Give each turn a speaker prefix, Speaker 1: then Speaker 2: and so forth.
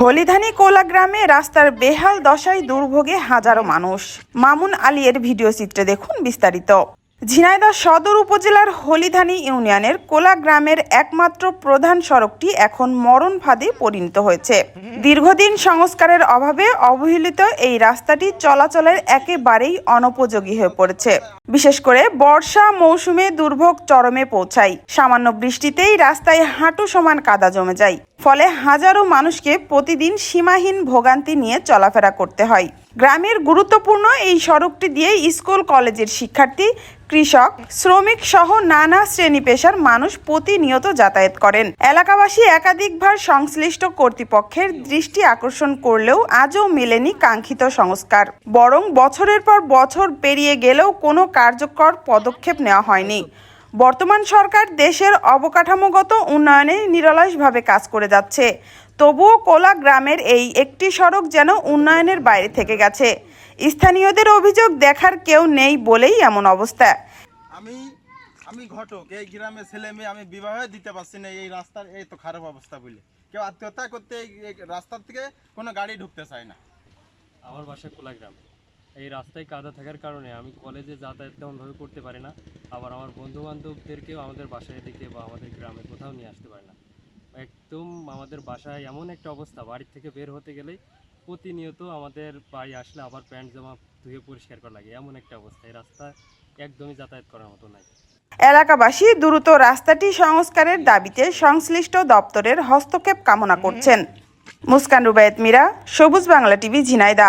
Speaker 1: হলিধানি কোলা গ্রামে রাস্তার বেহাল দশায় দুর্ভোগে হাজারো মানুষ। মামুন আলীর ভিডিও চিত্রে দেখুন বিস্তারিত। ঝিনাইদহ সদর উপজেলার হলিধানি ইউনিয়নের কোলা গ্রামের একমাত্র প্রধান সড়কটি এখন মরণ ফাঁদে পরিণত হয়েছে। দীর্ঘদিন সংস্কারের অভাবে অবহেলিত এই রাস্তাটি চলাচলের একেবারেই অনুপযোগী হয়ে পড়েছে। বিশেষ করে বর্ষা মৌসুমে দুর্ভোগ চরমে পৌঁছায়। সামান্য বৃষ্টিতেই রাস্তায় হাঁটু সমান কাদা জমে যায়। ফলে হাজারো মানুষকে প্রতিদিন সীমাহীন ভোগান্তি নিয়ে চলাফেরা করতে হয়। গ্রামের গুরুত্বপূর্ণ এই সড়কটি দিয়ে স্কুল, কলেজের শিক্ষার্থী, কৃষক, শ্রমিক সহ নানা শ্রেণি পেশার মানুষ প্রতিনিয়ত যাতায়াত করেন। এলাকাবাসী একাধিকবার সংশ্লিষ্ট কর্তৃপক্ষের দৃষ্টি আকর্ষণ করলেও আজও মেলেনি কাঙ্ক্ষিত সংস্কার। বরং বছরের পর বছর পেরিয়ে গেলেও কোনো কার্যকর পদক্ষেপ নেওয়া হয়নি। বর্তমান সরকার দেশের অবকাঠামোগত উন্নয়নে নিরলসভাবে কাজ করে যাচ্ছে। তবুও কোলা গ্রামের এই একটি সড়ক যেন উন্নয়নের বাইরে থেকে গেছে। স্থানীয়দের অভিযোগ দেখার কেউ নেই বলেই এমন অবস্থা।
Speaker 2: আমি আমি ঘটক এই গ্রামে ছেলে মেয়ে আমি বিবাহ দিতে পারছি না এই রাস্তার এই তো খারাপ অবস্থা বলে কেউ আত্মহত্যা করতে এই রাস্তার থেকে কোনো গাড়ি ঢুকতে চায় না।
Speaker 3: আমার বাসা কোলাগ্রাম এই রাস্তায় কাদা থাকার কারণে আমি কলেজে যাতায়াত তেমনভাবে করতে পারি না। আবার আমার বন্ধু বান্ধবদেরকেও আমাদের বাসায় দিকে বা আমাদের গ্রামে কোথাও নিয়ে আসতে পারি না। একদম আমাদের বাসায় এমন একটা অবস্থা, বাড়ির থেকে বের হতে গেলেই প্রতিনিয়ত আমাদের বাড়ি আসলে আবার প্যান্ট জামা ধুয়ে পরিষ্কার করা লাগে। এমন একটা অবস্থা, এই রাস্তা একদমই যাতায়াত করার মতো নাই।
Speaker 1: এলাকাবাসী দ্রুত রাস্তাটি সংস্কারের দাবিতে সংশ্লিষ্ট দপ্তরের হস্তক্ষেপ কামনা করছেন। মুস্কান রুবায়েত মীরা, সবুজ বাংলা টিভি ঝিনাইদা